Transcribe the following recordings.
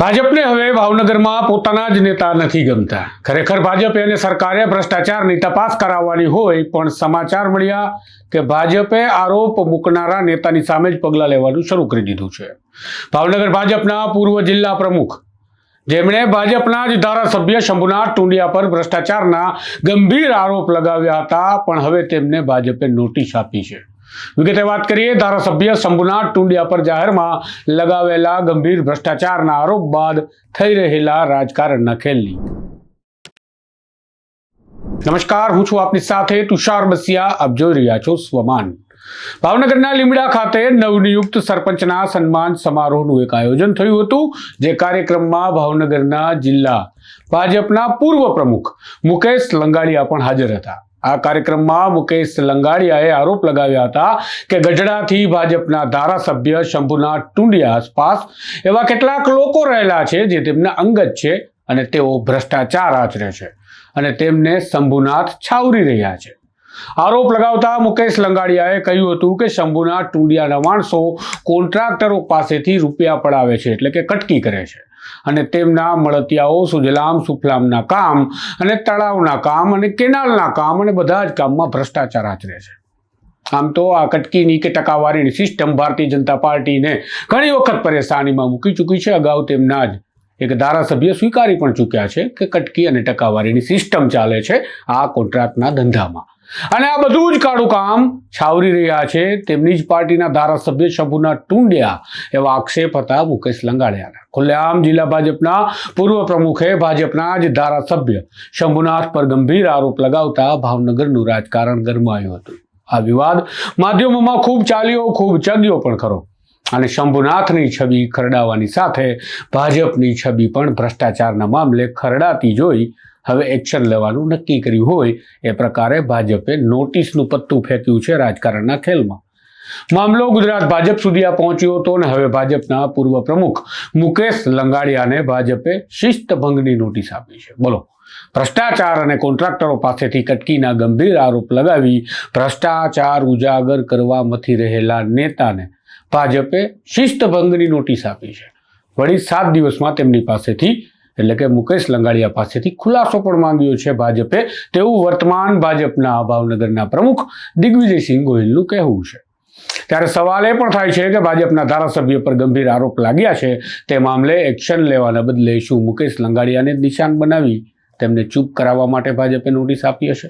ભાજપને હવે ભાવનગરમાં પોતાના જ નેતા નથી ગમતા. ખરેખર ભાજપે અને સરકારે ભ્રષ્ટાચારની તપાસ કરાવવાની હોય પણ સમાચાર મળ્યા કે ભાજપે આરોપ મૂકનારા નેતાની સામે જ પગલાં લેવાનું શરૂ કરી દીધું છે. ભાવનગર ભાજપના પૂર્વ જિલ્લા પ્રમુખ. જેમણે ભાજપના જ ધારાસભ્ય શંભુનાથ ટુંડિયા પર ભ્રષ્ટાચારના ગંભીર આરોપ લગાવ્યા હતા પણ હવે તેમને ભાજપે નોટિસ આપી છે. વિગતે વાત કરીએ, ધારાસભ્ય શંભુનાથ ટુંડિયા પર જાહેરમાં લગાવેલા ગંભીર ભ્રષ્ટાચારના આરોપ બાદ થઈ રહેલા રાજકારણના ખેલની નમસ્કાર, હું છું આપની સાથે તુષાર બસિયા. આપ જોઈ રહ્યા છો સ્વમાન. ભાવનગરના લીમડા ખાતે નવનિયુક્ત સરપંચના સન્માન સમારોહનું એક આયોજન થયું હતું, જે કાર્યક્રમમાં ભાવનગરના જિલ્લા ભાજપના પૂર્વ પ્રમુખ મુકેશ લંગાડિયા પણ હાજર હતા. આ કાર્યક્રમમાં મુકેશ લંગાડિયાએ આરોપ લગાવ્યા હતા કે ગઢડાથી ભાજપના ધારાસભ્ય શંભુનાથ ટુંડિયા આસપાસ એવા કેટલાક લોકો રહેલા છે જે તેમના અંગત છે અને તેઓ ભ્રષ્ટાચાર આચરે છે અને તેમને શંભુનાથ છાવરી રહ્યા છે. આરોપ લગાવતા મુકેશ લંગાડિયાએ કહ્યું હતું કે શંભુના ટુંડિયાના માણસો કોન્ટ્રાક્ટરો પાસેથી રૂપિયા પડાવે છે એટલે કે કટકી કરે છે. અને તેમના મળતિયાઓ સુજલામ, સુફલામના કામ અને તળાવના કામ અને કેનાલના કામ અને બધા જ કામમાં ભ્રષ્ટાચાર આચરે છે. આમ તો આ કટકીની કે ટકાવારીની સિસ્ટમ ભારતીય જનતા પાર્ટીને ઘણી વખત પરેશાનીમાં મૂકી ચૂકી છે. અગાઉ તેમના જ એક ધારાસભ્ય સ્વીકારી પણ ચૂક્યા છે કે કટકી અને ટકાવારીની સિસ્ટમ ચાલે છે આ કોન્ટ્રાક્ટના ધંધામાં. અને આ બધું જ કાળું કામ છાવરી રહ્યા છે. તેમની જ પાર્ટીના ધારાસભ્ય શંભુનાથ ટુંડિયા એવા આક્ષેપ હતા મુકેશ લંગાડિયાના. ખુલ્લેઆમ જિલ્લા ભાજપના પૂર્વ પ્રમુખે ભાજપના જ ધારાસભ્ય શંભુનાથ પર ગંભીર આરોપ લગાવતા ભાવનગરનું રાજકારણ ગરમાયું હતું. આ વિવાદ માધ્યમોમાં ખૂબ ચાલ્યો, ખૂબ ચગ્યો પણ ખરો. અને શંભુનાથની છબી ખરડાવવાની સાથે ભાજપની છબી પણ ભ્રષ્ટાચારના મામલે ખરડાતી જોઈ હવે એક્શન લેવાનું નક્કી કર્યું હોય એ પ્રકારે ભાજપે નોટિસનું પત્તું ફેંક્યું છે રાજકારણના ખેલમાં. મામલો ગુજરાત ભાજપ સુધી આ પહોંચ્યો હતો અને હવે ભાજપના પૂર્વ પ્રમુખ મુકેશ લંગાડિયાને ભાજપે શિસ્તભંગની નોટિસ આપી છે. બોલો. ભ્રષ્ટાચાર અને કોન્ટ્રાક્ટરો પાસેથી કટકીના ગંભીર આરોપ લગાવી ભ્રષ્ટાચાર ઉજાગર કરવા મથી રહેલા નેતાને ભાજપે શિસ્તભંગની નોટિસ આપી છે. વળી સાત દિવસમાં તેમની પાસેથી એટલે કે મુકેશ લંગાડિયા પાસેથી ખુલાસો પણ માંગ્યો છે ભાજપે. તેવું વર્તમાન ભાજપના ભાવનગરના પ્રમુખ દિગ્વિજયસિંહ ગોહિલનું કહેવું છે. ત્યારે સવાલ એ પણ થાય છે કે ભાજપના ધારાસભ્ય પર ગંભીર આરોપ લાગ્યા છે. તે મામલે એક્શન લેવાના બદલે શું મુકેશ લંગાડિયાને નિશાન બનાવી તેમને ચૂપ કરાવવા માટે ભાજપે નોટિસ આપી હશે?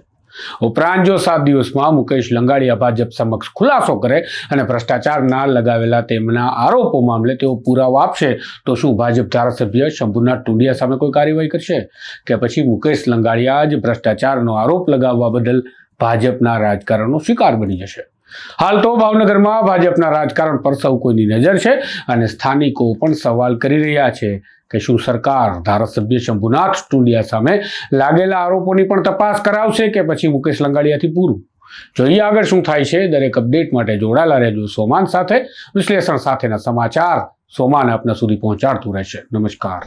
ઉપરાંત જો સાત દિવસમાં મુકેશ લંગાડિયા ભાજપ સમક્ષ ખુલાસો કરે અને ભ્રષ્ટાચારના લગાવેલા તેમના આરોપો મામલે તેઓ પુરાવા આપશે, તો શું ભાજપ ધારાસભ્ય શંભુનાથ ટુંડિયા સામે કોઈ કાર્યવાહી કરશે? કે પછી મુકેશ લંગાડિયા જ ભ્રષ્ટાચારનો આરોપ લગાવવા બદલ ભાજપના રાજકારણનો શિકાર બની જશે? હાલ તો ભાવનગરમાં ભાજપના રાજકારણ પર સૌ કોઈની નજર છે અને સ્થાનિકો પણ સવાલ કરી રહ્યા છે. કે શું સરકાર, ધારાસભ્ય શંભુનાથ ટુંડિયા સામે લાગેલા આરોપોની પણ તપાસ કરાવશે કે પછી મુકેશ લંગાડિયાથી પૂરું? જોઈએ આગળ શું થાય છે. દરેક અપડેટ માટે જોડાયેલા રહેજો સોમાન સાથે. વિશ્લેષણ સાથેના સમાચાર સોમાન આપના સુધી પહોંચાડતું રહેશે. નમસ્કાર.